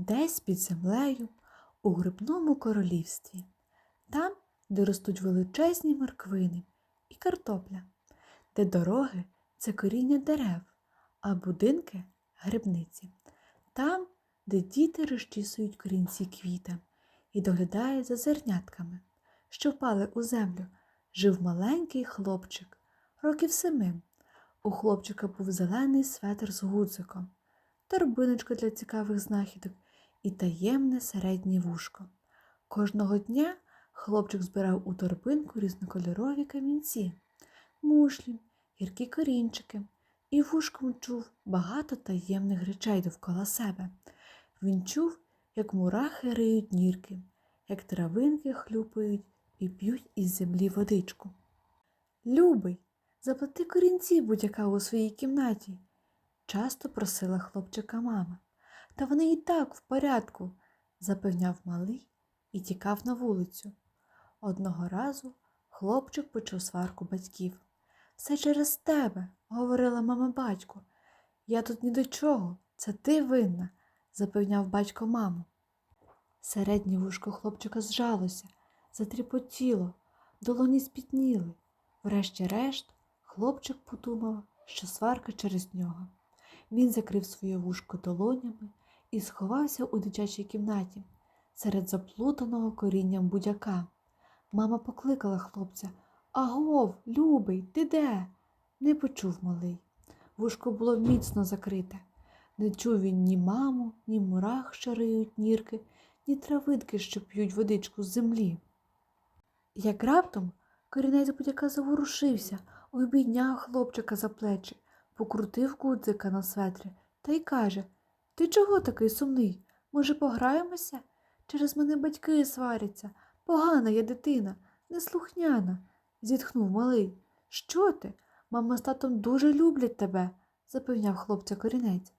десь під землею у грибному королівстві, там, де ростуть величезні морквини і картопля, де дороги це коріння дерев, а будинки грибниці, там, де діти розчісують корінці квітам і доглядають за зернятками, що впали у землю, жив маленький хлопчик, років семи. У хлопчика був зелений светр з гудзиком, торбиночка для цікавих знахідок і таємне середнє вушко. Кожного дня хлопчик збирав у торбинку різнокольорові камінці, мушлі, гіркі корінчики і вушком чув багато таємних речей довкола себе. Він чув, як мурахи риють нірки, як травинки хлюпають і п'ють із землі водичку. Любий, заплати корінці будь-яка у своїй кімнаті, часто просила хлопчика мама. Та вони і так в порядку, запевняв малий і тікав на вулицю. Одного разу хлопчик почув сварку батьків. Все через тебе, говорила мама батьку. Я тут ні до чого, це ти винна, запевняв батько маму. Середнє вушко хлопчика зжалося, затріпотіло, долоні спітніли. Врешті-решт, хлопчик подумав, що сварка через нього. Він закрив своє вушко долонями і сховався у дитячій кімнаті серед заплутаного корінням будяка. Мама покликала хлопця Агов, любий, ти де? Не почув малий. Вушко було міцно закрите. Не чув він ні маму, ні мурах, що риють нірки, ні травинки, що п'ють водичку з землі. Як раптом корінець будяка заворушився, обійняв хлопчика за плечі, покрутив кудзика на светрі та й каже Ти чого такий сумний? Може, пограємося? Через мене батьки сваряться. Погана я дитина, неслухняна, зітхнув малий. Що ти? Мама з татом дуже люблять тебе, запевняв хлопця корінець.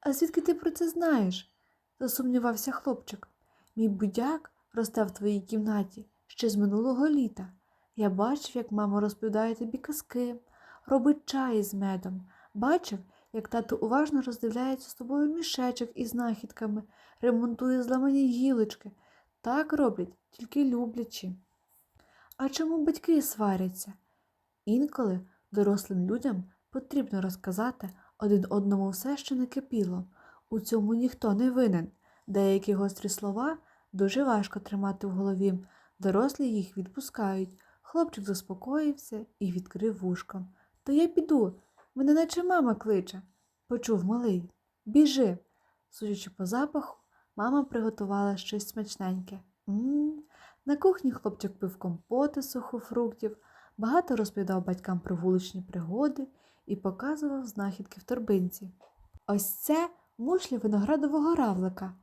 А звідки ти про це знаєш? засумнівався хлопчик. Мій будяк росте в твоїй кімнаті ще з минулого літа. Я бачив, як мама розповідає тобі казки, робить чай з медом. Бачив, як тато уважно роздивляється з тобою мішечок із знахідками, ремонтує зламані гілочки. Так роблять, тільки люблячи. А чому батьки сваряться? Інколи дорослим людям потрібно розказати один одному все, що не кипіло. У цьому ніхто не винен. Деякі гострі слова дуже важко тримати в голові. Дорослі їх відпускають. Хлопчик заспокоївся і відкрив вушко. То я піду, мене наче мама кличе, почув малий. Біжи. Судячи по запаху, мама приготувала щось смачненьке. На кухні хлопчик пив компоти сухофруктів, багато розповідав батькам про вуличні пригоди і показував знахідки в торбинці. Ось це мушлі виноградового равлика,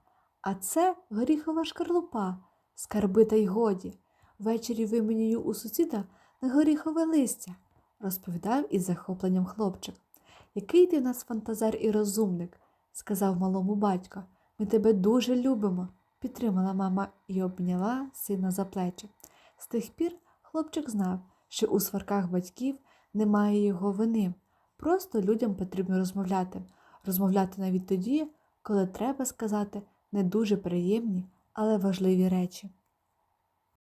а це горіхова шкарлупа, скарби та й годі. Ввечері вимінюю у сусіда на горіхове листя, розповідав із захопленням хлопчик. Який ти в нас фантазер і розумник, сказав малому батько. Ми тебе дуже любимо, підтримала мама і обняла сина за плечі. З тих пір хлопчик знав, що у сварках батьків немає його вини. Просто людям потрібно розмовляти, розмовляти навіть тоді, коли треба сказати не дуже приємні, але важливі речі.